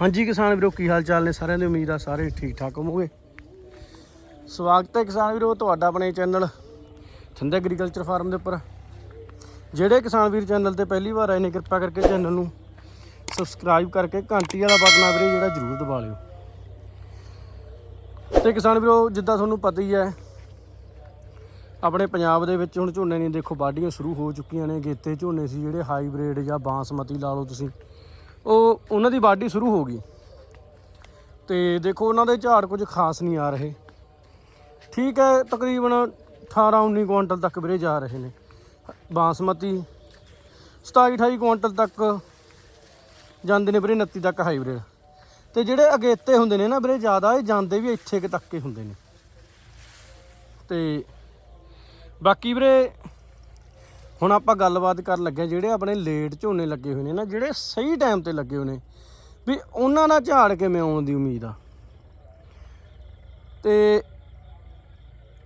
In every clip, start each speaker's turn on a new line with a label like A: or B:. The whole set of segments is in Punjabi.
A: ਹਾਂਜੀ ਕਿਸਾਨ ਵੀਰੋ, ਕੀ ਹਾਲ ਚਾਲ ਨੇ? ਸਾਰਿਆਂ ਦੀ ਉਮੀਦ ਆ ਸਾਰੇ ਠੀਕ ਠਾਕ ਹੋਵੋਗੇ। ਸਵਾਗਤ ਹੈ ਕਿਸਾਨ ਵੀਰੋ, ਤੁਹਾਡਾ ਆਪਣੇ ਚੈਨਲ ਥਿੰਦ ਐਗਰੀਕਲਚਰ ਫਾਰਮ ਦੇ ਉੱਪਰ। ਜਿਹੜੇ ਕਿਸਾਨ ਵੀਰ ਚੈਨਲ ਤੇ ਪਹਿਲੀ ਵਾਰ ਆਏ ਨੇ, ਕਿਰਪਾ ਕਰਕੇ ਚੈਨਲ ਨੂੰ ਸਬਸਕ੍ਰਾਈਬ ਕਰਕੇ ਘੰਟੀ ਵਾਲਾ ਬਟਨ ਆ ਵੀਰੇ, ਜਿਹੜਾ ਜ਼ਰੂਰ ਦਬਾ ਲਿਓ। ਤੇ ਕਿਸਾਨ ਵੀਰੋ, ਜਿੱਦਾਂ ਤੁਹਾਨੂੰ ਪਤਾ ਹੀ ਹੈ, ਆਪਣੇ ਪੰਜਾਬ ਦੇ ਵਿੱਚ ਹੁਣ ਝੋਨੇ ਦੀਆਂ ਦੇਖੋ, ਵਾਢੀਆਂ ਸ਼ੁਰੂ ਹੋ ਚੁੱਕੀਆਂ ਨੇ। ਗੇਤੇ ਝੋਨੇ ਸੀ ਜਿਹੜੇ, ਹਾਈਬ੍ਰਿਡ ਜਾਂ ਬਾਸਮਤੀ ਲਾ ਲਓ ਤੁਸੀਂ। ਉਹ ਉਹਨਾਂ ਦੀ ਵਾਢੀ ਸ਼ੁਰੂ ਹੋ ਗਈ। ਤੇ ਦੇਖੋ ਉਹਨਾਂ ਦੇ ਝਾੜ ਕੁਝ ਖਾਸ ਨਹੀਂ ਆ ਰਹੇ। ਠੀਕ ਹੈ, ਤਕਰੀਬਨ 18 19 ਕੁਇੰਟਲ ਤੱਕ ਵੀਰੇ ਜਾ ਰਹੇ ਨੇ। ਬਾਸਮਤੀ 27 28 ਕੁਇੰਟਲ ਤੱਕ ਜਾਂਦੇ ਨੇ ਵੀਰੇ 29 ਤੱਕ ਹਾਈਬ੍ਰਿਡ ਤੇ ਜਿਹੜੇ ਅਗੇਤੇ ਹੁੰਦੇ ਨੇ ਨਾ ਵੀਰੇ, ਜ਼ਿਆਦਾ ਇਹ ਜਾਂਦੇ ਵੀ ਇੱਥੇ ਤੱਕ ਹੀ ਹੁੰਦੇ ਨੇ। ਤੇ ਬਾਕੀ ਵੀਰੇ ਹੁਣ ਆਪਾਂ ਗੱਲਬਾਤ ਕਰਨ ਲੱਗੇ ਜਿਹੜੇ ਆਪਣੇ ਲੇਟ ਝੋਨੇ ਲੱਗੇ ਹੋਏ ਨੇ ਨਾ, ਜਿਹੜੇ ਸਹੀ ਟਾਈਮ ਤੇ ਲੱਗੇ ਹੋਏ ਨੇ, ਵੀ ਉਹਨਾਂ ਨਾਲ ਝਾੜ ਕਿਵੇਂ ਆਉਣ ਦੀ ਉਮੀਦ ਆ? ਤੇ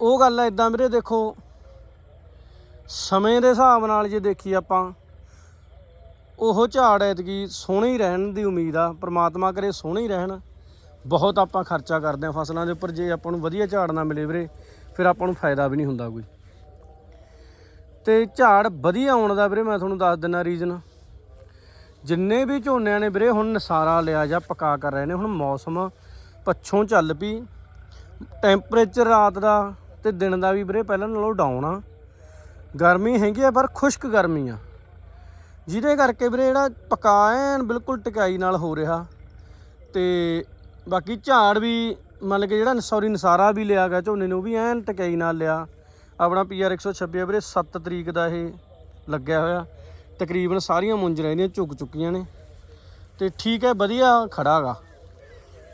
A: ਉਹ ਗੱਲ ਆ ਇਦਾਂ ਵੀਰੇ ਦੇਖੋ, ਸਮੇਂ ਦੇ ਹਿਸਾਬ ਨਾਲ ਜੇ ਦੇਖੀ ਆਪਾਂ, ਉਹ ਝਾੜ ਐਤਕੀ ਸੋਹਣੇ ਹੀ ਰਹਿਣ ਦੀ ਉਮੀਦ ਆ, ਪ੍ਰਮਾਤਮਾ ਕਰੇ ਸੋਹਣੇ ਹੀ ਰਹਿਣ। ਬਹੁਤ ਆਪਾਂ ਖਰਚਾ ਕਰਦੇ ਆ ਫਸਲਾਂ ਦੇ ਉੱਪਰ, ਜੇ ਆਪਾਂ ਨੂੰ ਵਧੀਆ ਝਾੜ ਨਾ ਮਿਲੇ ਵੀਰੇ, ਫਿਰ ਆਪਾਂ ਨੂੰ ਫਾਇਦਾ ਵੀ ਨਹੀਂ ਹੁੰਦਾ ਕੋਈ। ਤੇ ਝਾੜ ਵਧੀਆ ਆਉਣ ਦਾ ਵੀਰੇ, ਮੈਂ ਤੁਹਾਨੂੰ ਦੱਸ ਦਿੰਦਾ ਰੀਜ਼ਨ ਜਿੰਨੇ ਵੀ ਝੋਨਿਆਂ ਨੇ ਵੀਰੇ, ਹੁਣ ਨਸਾਰਾ ਲਿਆ ਜਾਂ ਪਕਾ ਕਰ ਰਹੇ ਨੇ, ਹੁਣ ਮੌਸਮ ਪੱਛੋਂ ਚੱਲ ਪਈ। ਟੈਂਪਰੇਚਰ ਰਾਤ ਦਾ ਤੇ ਦਿਨ ਦਾ ਵੀ ਵੀਰੇ, ਪਹਿਲਾਂ ਨਾਲੋਂ ਡਾਊਨ ਆ। ਗਰਮੀ ਹੈਗੀ ਆ, ਪਰ ਖੁਸ਼ਕ ਗਰਮੀ ਆ। ਜਿਹਦੇ ਕਰਕੇ ਵੀਰੇ, ਜਿਹੜਾ ਪਕਾ ਐਨ ਬਿਲਕੁਲ ਟਿਕਾਈ ਨਾਲ ਹੋ ਰਿਹਾ। ਤੇ ਬਾਕੀ ਝਾੜ ਵੀ ਮੰਨ ਕੇ ਜਿਹੜਾ ਸੌਰੀ, ਨਸਾਰਾ ਵੀ ਲਿਆ ਗਿਆ ਝੋਨੇ ਨੂੰ, ਉਹ ਵੀ ਐਨ ਟਿਕਾਈ ਨਾਲ ਲਿਆ। ਆਪਣਾ ਪੀਆਰ 126 ਆ ਵੀਰੇ 7 ਤਰੀਕ ਦਾ ਇਹ ਲੱਗਿਆ ਹੋਇਆ। ਤਕਰੀਬਨ ਸਾਰੀਆਂ ਮੁੰਜਰਾਂ ਇਹਦੀਆਂ ਝੁਕ ਚੁੱਕੀਆਂ ਨੇ। ਤੇ ਠੀਕ ਹੈ, ਵਧੀਆ ਖੜਾਗਾ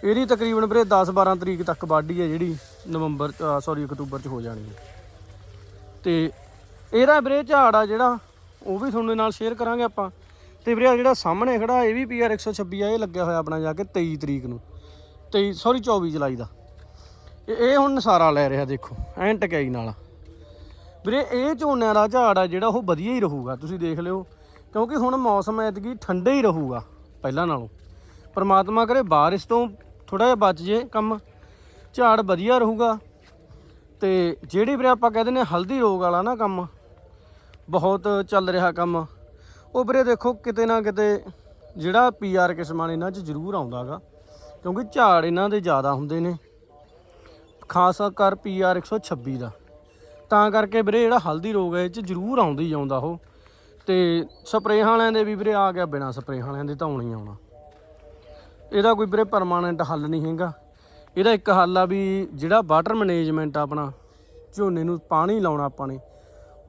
A: ਇਹਦੀ ਤਕਰੀਬਨ ਵੀਰੇ 10 12 ਤਰੀਕ ਤੱਕ ਵਾਢੀ ਹੈ ਜਿਹੜੀ ਨਵੰਬਰ ਸੌਰੀ ਅਕਤੂਬਰ ਚ ਹੋ ਜਾਣੀ ਹੈ। ਤੇ ਇਹਦਾ ਵੀਰੇ ਝਾੜ ਆ ਜਿਹੜਾ, ਉਹ ਵੀ ਤੁਹਾਡੇ ਨਾਲ ਸ਼ੇਅਰ ਕਰਾਂਗੇ ਆਪਾਂ। ਤੇ ਵੀਰੇ ਜਿਹੜਾ ਸਾਹਮਣੇ ਖੜਾ, ਇਹ ਵੀ ਪੀਆਰ 126 ਆ, ਇਹ ਲੱਗਿਆ ਹੋਇਆ ਆਪਣਾ ਜਾ ਕੇ 23 ਤਰੀਕ ਨੂੰ। 23 ਸੌਰੀ 24 ਜੁਲਾਈ ਦਾ। ਇਹ ਇਹ ਹੁਣ ਨਸਾਰਾ ਲੈ ਰਿਹਾ, ਦੇਖੋ ਐਨ ਟਕਾਈ ਨਾਲ। ਵੀਰੇ, ਇਹ ਝੋਨਿਆਂ ਦਾ ਝਾੜ ਆ ਜਿਹੜਾ ਉਹ ਵਧੀਆ ਹੀ ਰਹੂਗਾ, ਤੁਸੀਂ ਦੇਖ ਲਿਓ। ਕਿਉਂਕਿ ਹੁਣ ਮੌਸਮ ਐਤਕੀ ਠੰਡੇ ਹੀ ਰਹੂਗਾ, ਪਹਿਲਾਂ ਨਾਲੋਂ। ਪਰਮਾਤਮਾ ਕਰੇ ਬਾਰਿਸ਼ ਤੋਂ ਥੋੜਾ ਜਿਹਾ ਬਚ ਜੇ ਕੰਮ, ਝਾੜ ਵਧੀਆ ਰਹੂਗਾ। ਤੇ ਜਿਹੜੀ ਵੀਰੇ ਆਪਾਂ ਕਹਿੰਦੇ ਨੇ ਹਲਦੀ ਰੋਗ ਵਾਲਾ ਨਾ ਕੰਮ, ਬਹੁਤ ਚੱਲ ਰਿਹਾ ਕੰਮ, ਉਹ ਵੀਰੇ ਦੇਖੋ ਕਿਤੇ ਨਾ ਕਿਤੇ ਜਿਹੜਾ ਪੀਆਰ ਕਿਸਮਾਂ ਨੇ ਇਹਨਾਂ 'ਚ ਜ਼ਰੂਰ ਆਉਂਦਾਗਾ, ਕਿਉਂਕਿ ਝਾੜ ਇਹਨਾਂ ਦੇ ਜ਼ਿਆਦਾ ਹੁੰਦੇ ਨੇ। ਖਾਸ ਕਰ ਪੀਆਰ 126 ਦਾ। ਤਾਂ ਕਰਕੇ ਵੀਰੇ ਜਿਹੜਾ ਹਲਦੀ ਰੋਗ ਹੈ, ਇਹ 'ਚ ਜ਼ਰੂਰ ਆਉਂਦਾ ਹੀ ਆਉਂਦਾ ਉਹ। ਤੇ ਸਪਰੇਅ ਵਾਲਿਆਂ ਦੇ ਵੀ ਵੀਰੇ ਆ ਗਿਆ ਬਿਨਾ ਸਪਰੇਅ ਵਾਲਿਆਂ ਦੇ ਤਾਂ ਆਉਣਾ ਹੀ ਆਉਣਾ। ਇਹਦਾ ਕੋਈ ਵੀਰੇ ਪਰਮਾਨੈਂਟ ਹੱਲ ਨਹੀਂ ਹੈਗਾ। ਇਹਦਾ ਇੱਕ ਹੱਲ ਆ ਵੀ ਜਿਹੜਾ ਵਾਟਰ ਮੈਨੇਜਮੈਂਟ ਆਪਣਾ, ਝੋਨੇ ਨੂੰ ਪਾਣੀ ਲਾਉਣਾ ਆਪਾਂ ਨੇ,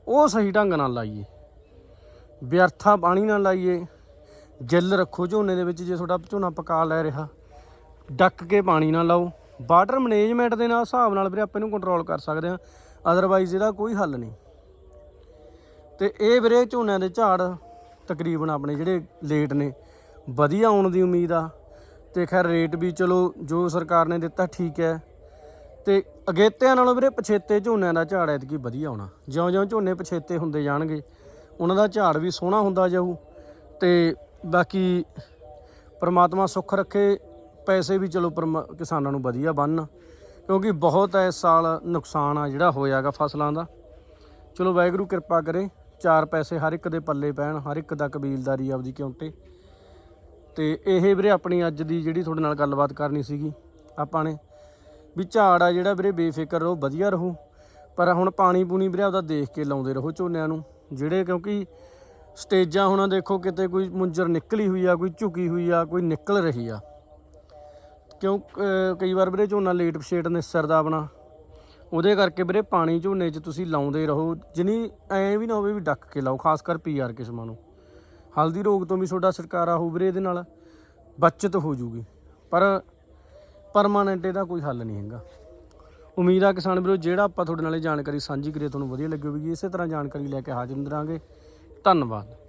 A: ਉਹ ਸਹੀ ਢੰਗ ਨਾਲ ਲਾਈਏ। ਵਿਅਰਥਾ ਪਾਣੀ ਨਾਲ ਲਾਈਏ। ਗਿੱਲ ਰੱਖੋ ਝੋਨੇ ਦੇ ਵਿੱਚ, ਜੇ ਤੁਹਾਡਾ ਝੋਨਾ ਪਕਾ ਲੈ ਰਿਹਾ, ਡੱਕ ਕੇ ਪਾਣੀ ਨਾ ਲਾਓ। ਵਾਟਰ ਮੈਨੇਜਮੈਂਟ ਦੇ ਨਾਲ ਹਿਸਾਬ ਨਾਲ ਵੀਰੇ ਆਪਾਂ ਇਹਨੂੰ ਕੰਟਰੋਲ ਕਰ ਸਕਦੇ ਹਾਂ। ਅਦਰਵਾਈਜ਼ ਇਹਦਾ ਕੋਈ ਹੱਲ ਨਹੀਂ। ਤੇ ਇਹ ਵੀਰੇ ਝੋਨਿਆਂ ਦੇ ਝਾੜ ਤਕਰੀਬਨ ਆਪਣੇ ਜਿਹੜੇ ਲੇਟ ਨੇ, ਵਧੀਆ ਆਉਣ ਦੀ ਉਮੀਦ ਆ। ਤੇ ਖੈਰ ਰੇਟ ਵੀ ਚਲੋ ਜੋ ਸਰਕਾਰ ਨੇ ਦਿੱਤਾ ਠੀਕ ਹੈ। ਤੇ ਅਗੇਤਿਆਂ ਨਾਲੋਂ ਵੀਰੇ ਪਛੇਤੇ ਝੋਨਿਆਂ ਦਾ ਝਾੜ ਐਤਕੀ ਵਧੀਆ ਆਉਣਾ। ਜਿਉਂ-ਜਿਉਂ ਝੋਨੇ ਪਛੇਤੇ ਹੁੰਦੇ ਜਾਣਗੇ, ਉਹਨਾਂ ਦਾ ਝਾੜ ਵੀ ਸੋਹਣਾ ਹੁੰਦਾ ਜਾਊ। ਤੇ ਬਾਕੀ ਪਰਮਾਤਮਾ ਸੁੱਖ ਰੱਖੇ, ਪੈਸੇ ਵੀ ਚਲੋ ਪਰਮਾ- ਕਿਸਾਨਾਂ ਨੂੰ ਵਧੀਆ ਬਣਨ ਕਿਉਂਕਿ ਬਹੁਤ ਇਸ ਸਾਲ ਨੁਕਸਾਨ ਆ ਜਿਹੜਾ ਹੋਇਆਗਾ ਫਸਲਾਂ ਦਾ। ਚਲੋ ਵਾਹਿਗੁਰੂ ਕਿਰਪਾ ਕਰੇ, ਚਾਰ ਪੈਸੇ ਹਰ ਇੱਕ ਦੇ ਪੱਲੇ ਪੈਣ, ਹਰ ਇੱਕ ਦਾ ਕਬੀਲਦਾਰੀ ਆਪਦੀ ਕਿਉਂਟੇ ਤੇ ਇਹ ਵੀਰੇ ਆਪਣੀ ਅੱਜ ਦੀ ਜਿਹੜੀ ਤੁਹਾਡੇ ਨਾਲ ਗੱਲਬਾਤ ਕਰਨੀ ਸੀਗੀ ਆਪਾਂ ਨੇ, ਵੀ ਝਾੜ ਆ ਜਿਹੜਾ ਵੀਰੇ ਬੇਫਿਕਰ ਰਹੋ, ਵਧੀਆ ਰਹੋ। ਪਰ ਹੁਣ ਪਾਣੀ ਪੂਣੀ ਵੀਰੇ ਆਪਦਾ ਦੇਖ ਕੇ ਲਾਉਂਦੇ ਰਹੋ ਝੋਨਿਆਂ ਨੂੰ, ਜਿਹੜੇ ਕਿਉਂਕਿ ਸਟੇਜਾਂ ਹੁਣ ਦੇਖੋ ਕਿਤੇ ਕੋਈ ਮੁੰਜਰ ਨਿਕਲੀ ਹੋਈ ਆ, ਕੋਈ ਝੁਕੀ ਹੋਈ ਆ, ਕੋਈ ਨਿਕਲ ਰਹੀ ਆ। ਕਿਉਂ, ਅਹ, ਕਈ ਵਾਰ ਵੀਰੇ ਝੋਨਾ ਲੇਟ ਪਛੇਟ ਨਿਸਰਦਾ ਆਪਣਾ। ਉਹਦੇ ਕਰਕੇ ਵੀਰੇ ਪਾਣੀ ਝੋਨੇ 'ਚ ਤੁਸੀਂ ਲਾਉਂਦੇ ਰਹੋ। ਜਿਨੀ ਐ ਵੀ ਨਾ ਹੋਵੇ ਵੀ ਡੱਕ ਕੇ ਲਾਓ, ਖਾਸ ਕਰ ਪੀਆਰ ਕਿਸਮਾਂ ਨੂੰ। ਹਲਦੀ ਰੋਗ ਤੋਂ ਵੀ ਤੁਹਾਡਾ ਛੁਟਕਾਰਾ ਹੋਊ ਵੀਰੇ ਇਹਦੇ ਨਾਲ, ਬਚਤ ਹੋ ਜੂਗੀ ਪਰ ਪਰਮਾਨੈਂਟ ਇਹਦਾ ਕੋਈ ਹੱਲ ਨਹੀਂ ਹੈਗਾ। ਉਮੀਦ ਆ ਕਿਸਾਨ ਵੀਰੋ, ਜਿਹੜਾ ਆਪਾਂ ਤੁਹਾਡੇ ਨਾਲ ਇਹ ਜਾਣਕਾਰੀ ਸਾਂਝੀ ਕਰੀਏ, ਤੁਹਾਨੂੰ ਵਧੀਆ ਲੱਗੀ ਹੋਵੇਗੀ ਇਸੇ ਤਰ੍ਹਾਂ ਜਾਣਕਾਰੀ ਲੈ ਕੇ ਹਾਜ਼ਰ ਹੁੰਦੇ ਧੰਨਵਾਦ।